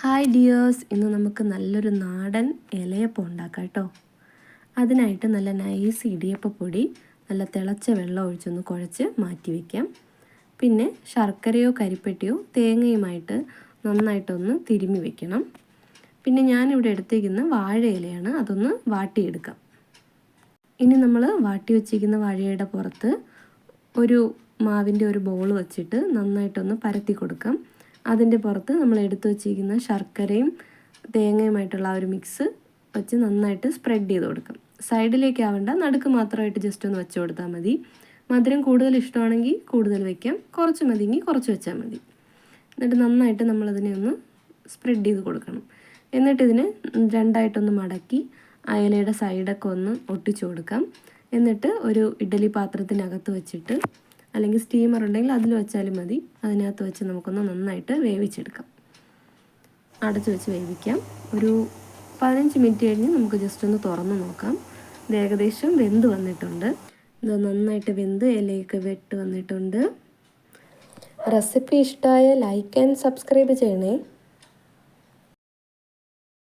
Hi dears ഇന്ന് നമുക്ക് നല്ലൊരു നാടൻ ഇലയപ്പം ഉണ്ടാക്കാം കേട്ടോ. അതിനായിട്ട് നല്ല നൈസ് ഇടിയപ്പ പൊടി നല്ല തിളച്ച വെള്ളം ഒഴിച്ചൊന്ന് കുഴച്ച് മാറ്റി വയ്ക്കാം പിന്നെ ശർക്കരയോ കരിപ്പെട്ടിയോ തേങ്ങയുമായിട്ട് നന്നായിട്ടൊന്ന് തിരുമ്മി വെക്കണം. പിന്നെ ഞാനിവിടെ എടുത്തേക്കുന്ന വാഴയിലയാണ് അതൊന്ന് വാട്ടിയെടുക്കാം. ഇനി നമ്മൾ വാട്ടി വച്ചിരിക്കുന്ന വാഴയുടെ പുറത്ത് ഒരു മാവിന്റെ ഒരു ബോൾ വച്ചിട്ട് നന്നായിട്ടൊന്ന് പരത്തി കൊടുക്കാം. അതിന്റെ പുറത്ത് നമ്മൾ എടുത്തു വച്ചിരിക്കുന്ന ശർക്കരയും തേങ്ങയുമായിട്ടുള്ള ആ ഒരു മിക്സ് വെച്ച് നന്നായിട്ട് സ്പ്രെഡ് ചെയ്ത് കൊടുക്കാം. സൈഡിലേക്ക് ആവണ്ട നടുക്ക് മാത്രമായിട്ട് ജസ്റ്റ് ഒന്ന് വെച്ച് കൊടുത്താൽ മതി. മധുരം കൂടുതൽ ഇഷ്ടമാണെങ്കിൽ കൂടുതൽ വയ്ക്കാം കുറച്ച് മതിയെങ്കിൽ കുറച്ച് വെച്ചാൽ മതി. എന്നിട്ട് നന്നായിട്ട് നമ്മളതിനെ ഒന്ന് സ്പ്രെഡ് ചെയ്ത് കൊടുക്കണം. എന്നിട്ട് ഇതിനെ രണ്ടായിട്ടൊന്ന് മടക്കി അയലയുടെ സൈഡൊക്കെ ഒന്ന് ഒട്ടിച്ചു കൊടുക്കാം. എന്നിട്ട് ഒരു ഇഡ്ഡലി പാത്രത്തിനകത്ത് വെച്ചിട്ട് അല്ലെങ്കിൽ സ്റ്റീമർ ഉണ്ടെങ്കിൽ അതിൽ വെച്ചാലും മതി. അതിനകത്ത് വെച്ച് നമുക്കൊന്ന് നന്നായിട്ട് വേവിച്ചെടുക്കാം. അടച്ചു വെച്ച് വേവിക്കാം. ഒരു പതിനഞ്ച് മിനിറ്റ് കഴിഞ്ഞ് നമുക്ക് ജസ്റ്റ് ഒന്ന് തുറന്ന് നോക്കാം. ഇത് ഏകദേശം വെന്ത് വന്നിട്ടുണ്ട്. ഇത് നന്നായിട്ട് വെന്ത് ഇലയൊക്കെ വെട്ട് വന്നിട്ടുണ്ട്. റെസിപ്പി ഇഷ്ടമായ ലൈക്ക് ആൻഡ് സബ്സ്ക്രൈബ് ചെയ്യണേ.